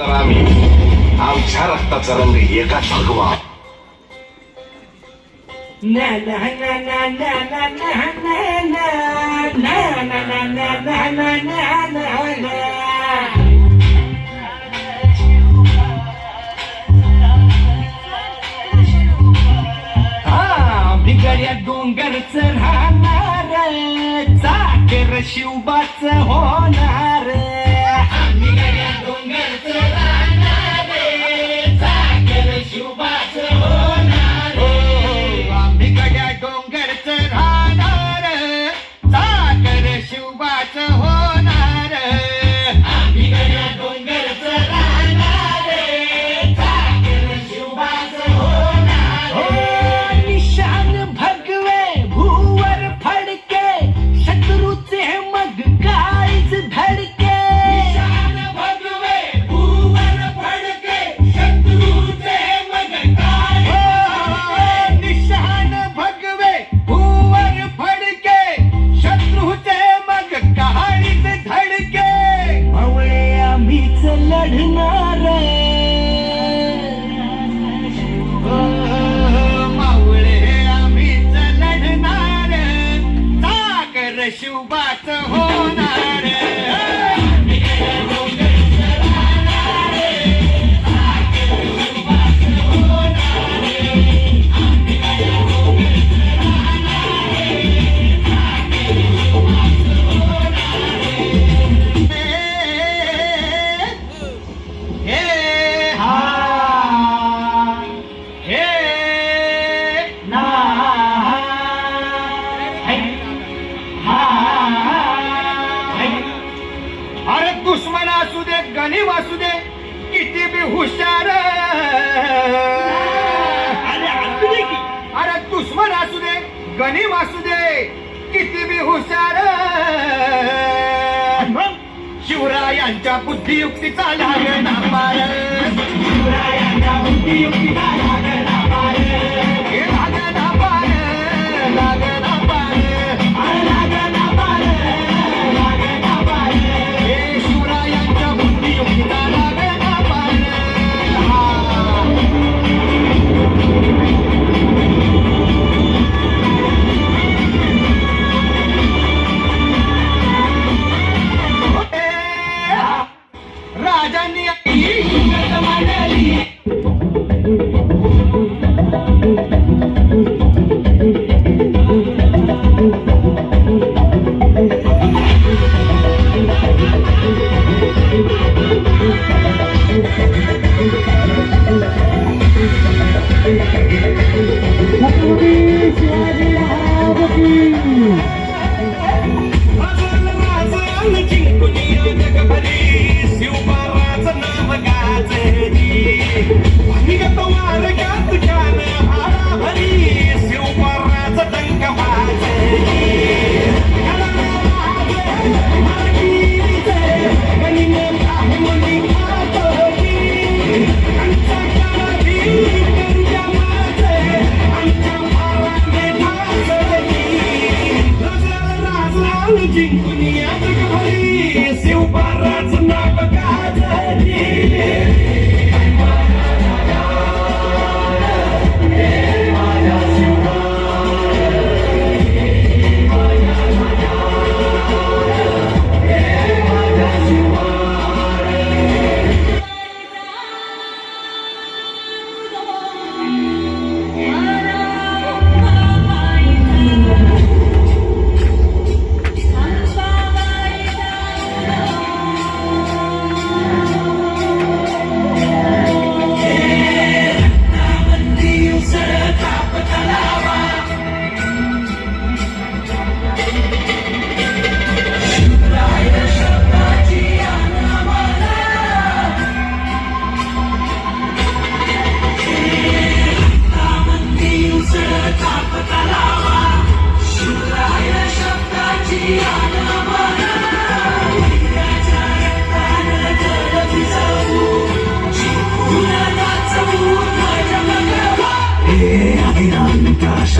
तर आम्ही आमच्या रक्ताचा रंग एकाच भगवा बिगड्या डोंगर चढणार चाकर शिवबाच होणार now. असू दे गणिम असू दे किती बी हुशार अरे दुश्मन असू दे गणी वासू दे किती बी हुशार शिवरायांच्या बुद्धियुक्तीचा लागणार पार शिवरायांच्या बुद्धियुक्तीचा Thank.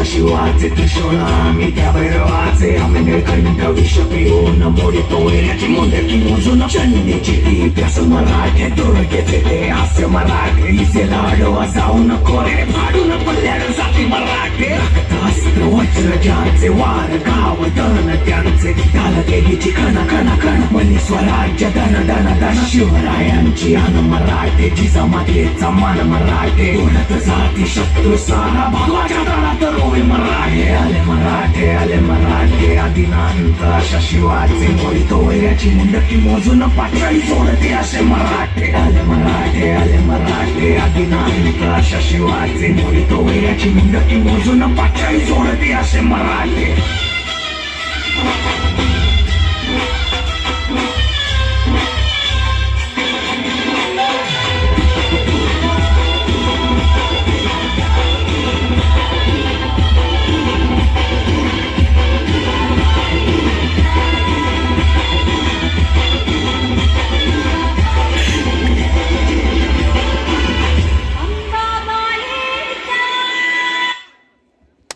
Przesiłacy kiszonami, kawerowacy A my nie kajmy kawisza piło Na morie to i leki monderki Muzu na wszędzie प्यास मराठे दूर घेते ते हास्य मराठे इसे लाडवा जाऊ नको रे फाडून न जाती मराठे रक्त अस्त्र वज्र ज्यांचे वार गाव दन त्यांचे काल देवीची कण कण कण मनी स्वराज्य धन धन धन शिवरायांची अन मराठे जिजामातेचा मान मराठे ओढत जाती शत्रू सारा भगवाच्या तळात रोवे मराठे आले मराठे आले मराठे आदिनांत अशा शिवाचे मोडितो वैऱ्याची मुंडकी मोजून पातळी वरती असे मराठे आले मराठे आले मराठे आधी नागरिक अशा शिवाचे मुली तो वयाची मुंडकी मोजून पाचाई सोडते असे मराठे